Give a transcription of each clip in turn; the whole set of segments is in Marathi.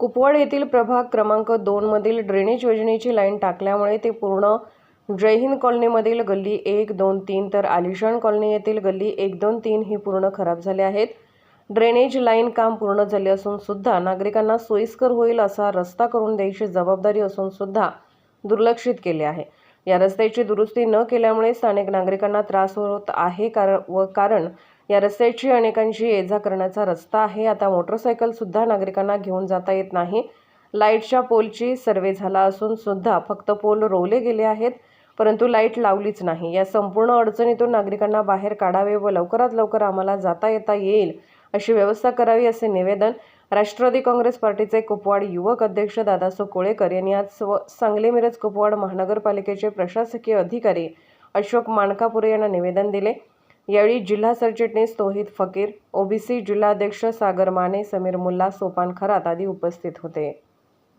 कुपवाड येथील प्रभाग क्रमांक दोनमधील ड्रेनेज योजनेची लाईन टाकल्यामुळे ते पूर्ण जयहिंद कॉलनीमधील गल्ली एक दोन तीन तर आलिशान कॉलनी येथील गल्ली एक दोन तीन ही पूर्ण खराब झाले आहेत. ड्रेनेज लाईन काम पूर्ण झाले असून सुद्धा नागरिकांना सोयीस्कर होईल असा रस्ता करून द्यायची जबाबदारी असून सुद्धा दुर्लक्षित केले आहे. या रस्त्याची दुरुस्ती न केल्यामुळे स्थानिक नागरिकांना त्रास होत आहे कारण व कारण या रस्त्याची अनेकांची ये जा करण्याचा रस्ता आहे. आता मोटरसायकलसुद्धा नागरिकांना घेऊन जाता येत नाही. लाईटच्या पोलची सर्वे झाला असून सुद्धा फक्त पोल रोवले गेले आहेत परंतु लाइट लावलीच नाही. या संपूर्ण अडचणीतून नागरिकांना बाहेर काढावे व लवकरात लवकर आम्हाला जाता येता येईल अशी व्यवस्था करावी असे निवेदन राष्ट्रवादी काँग्रेस पार्टीचे कुपवाड युवक अध्यक्ष दादासो कोळेकर यांनी आज स्व सांगली मिरज कुपवाड महानगरपालिकेचे प्रशासकीय अधिकारी अशोक माणकापुरे यांना निवेदन दिले. यावेळी जिल्हा सरचिटणीस तोहिद फकीर ओबीसी जिल्हाध्यक्ष सागर माने समीर मुल्ला सोपान खरात आदी उपस्थित होते.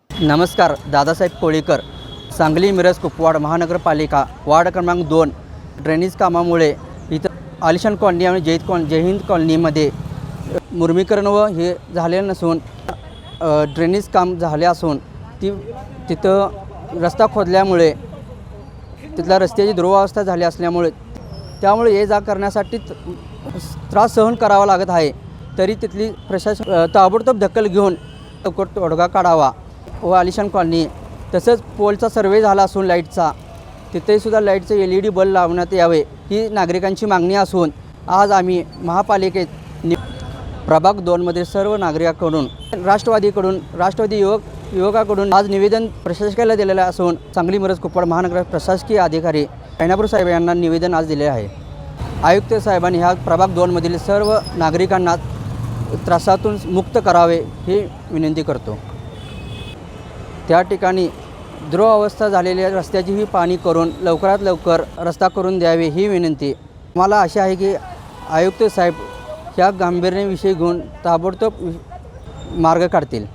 नमस्कार दादासाहेब कोळीकर. सांगली मिरज कुपवाड महानगरपालिका वार्ड क्रमांक दोन ड्रेनेज कामामुळे इथं आलिशान कॉलनी आणि जैद कॉल जयहिंद कॉलनीमध्ये मुर्मीकरण व हे झाले नसून ड्रेनेज काम झाले असून ती तिथं रस्ता खोदल्यामुळे तिथल्या रस्त्याची दुरवस्था झाली असल्यामुळे त्यामुळे ये जा करण्यासाठी त्रास सहन करावा लागत आहे. तरी तिथली प्रशासन ताबडतोब दखल घेऊन लवकर तोडगा काढावा. व आलिशान कॉलनी. तसंच पोलचा सर्वे झाला असून लाईटचा. तिथेसुद्धा लाईटचे एल ई डी बल्ब लावण्यात यावे ही नागरिकांची मागणी असून आज आम्ही महापालिकेत नि प्रभाग दोनमध्ये सर्व नागरिकांकडून राष्ट्रवादीकडून राष्ट्रवादी युवक युवकाकडून आज निवेदन प्रशासकाला दिलेलं असून सांगली मिरज कुपवाड महानगर प्रशासकीय अधिकारी ऐनापूर साहेब यांना निवेदन आज दिले आहे. आयुक्त साहेबांनी ह्या प्रभाग दोनमधील सर्व नागरिकांना त्रासातून मुक्त करावे ही विनंती करतो. त्या ठिकाणी अवस्था झालेल्या रस्त्याचीही पाणी करून लवकरात लवकर रस्ता करून द्यावे ही विनंती. मला आशा आहे की आयुक्त साहेब ह्या गांभीर्याविषयी घेऊन ताबडतोब मार्ग काढतील.